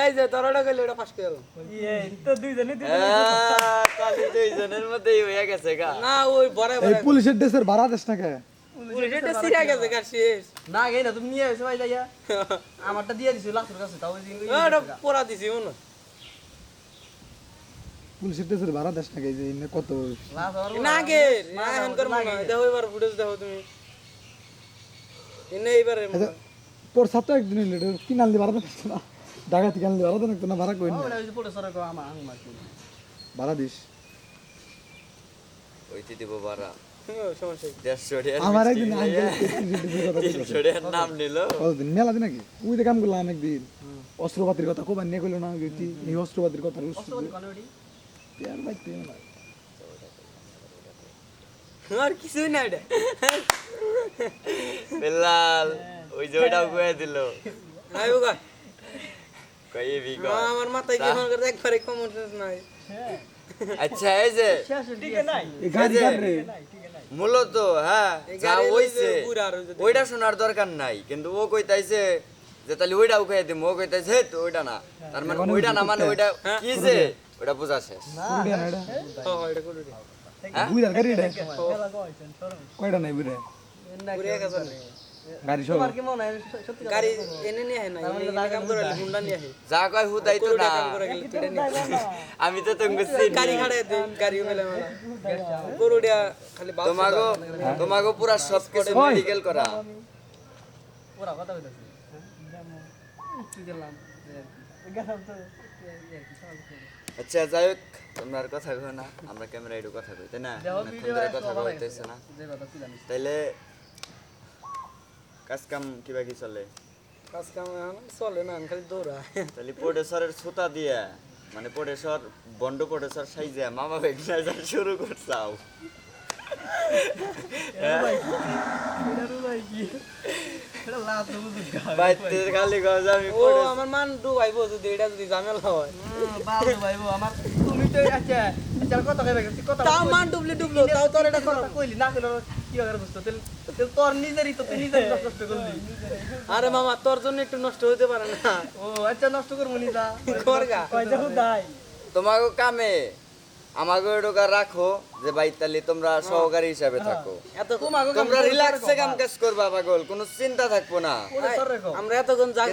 এই যে তোরটা গেলে ওটা ফাঁস গেল। দুইজনের মধ্যেই হয়ে গেছে গা না ওই বড় বড় পুলিশের ড্রেসের ভাড়া দেশ না কে এটা সিরা গেছে কার শেষ না গে না তুমি নিয়ে এসে ভাই যাইয়া আমারটা দিয়ে দিছো লাস্টের কাছে তাও ওই ওটা পোড়া দিছি মনে পুলিশের ড্রেসের ভাড়া দেশ না কে যে কত না গে না এখন কর মনে দেখো এবার ফুটেজ দেখো তুমি এইবারে মনে হয়। একদিন কিনাল দিয়ে ভাড়া দেন না? ঢাকা থেকে আনলে ভাড়া দেন না ভাড়া কই না। কো ভাড়া দিস। দিব কি? একদিন মেলা দিন নাকি কাম করলাম অস্ত্রপাতির কথা কোবার নিয়ে কইলো না এই অস্ত্রপাতির কথা আর কিছুই না এটা বেলাল ওই যে ওইটাও কয়ে দিল। নাই বুকা কয়ে বি না, আমার মাথায় কি মনে করে একবারে কমন সেন্স নাই। আচ্ছা এই যে মূলত হ্যাঁ যা হইছে বুড়া ওইটা শোনার দরকার নাই। কিন্তু ও কইতাইছে যে তাহলে ওইটাও কয়ে দিম। ও কইতাইছে তো ওইটা না। তার মানে ওইটা না মানে ওইটা কি যে ওইটা বোঝা শেষ। গাড়ি এটা। কয়টা নাই বুইরা মনে হয়। আমি তো তুমি চিনি। গাড়ি খাড়াই দে গাড়ি মেলে মেলা। গরুডিয়া খালি বাপ তোমাগো তোমাগো পুরা সব কিছু মেডিকেল করা। কথা আচ্ছা যাই হোক তোমরা আর কথা কই না। আমরা ক্যামেরা একটু কথা কই তাই না? কথা কইতেছে না। তাইলে কাজ কাম কিবা কি চলে? কাজ কাম চলে না খালি দৌড়া তাহলে প্রোডেসরের সুতা দিয়া মানে প্রোডেসর বন্ড প্রোডেসর সাইজে মামা ভেগনাইজার শুরু করছাও। লাস্ট বুঝুক বাইতে খালি গজ আমি ও আমার মান ডুবাইবো যদি এটা যদি ঝামেলা হয়। বাবু ভাই আমার তুমি তো আচ্ছা আচ্ছা কথা কইবে কথা তাও মান ডুবলি ডুবলো তাও তোর এটা কথা কইলি না কইলো কি হবে বুঝতো তেল তেল তোর নিজেরই তো তুই নিজেরই নষ্ট করলি। আরে মামা তোর জন্য একটু নষ্ট হইতে পারে না। ও আচ্ছা নষ্ট করব নি তা করগা। তোমাকে কামে। আমাকে ঢোকা রাখো যে ভাই তাহলে তোমরা সহকারী হিসাবে থাকো। তোমরা রিল্যাক্সে কাম কাজ করবা পাগল। কোনো চিন্তা থাকব না। আমরা এতক্ষণ যা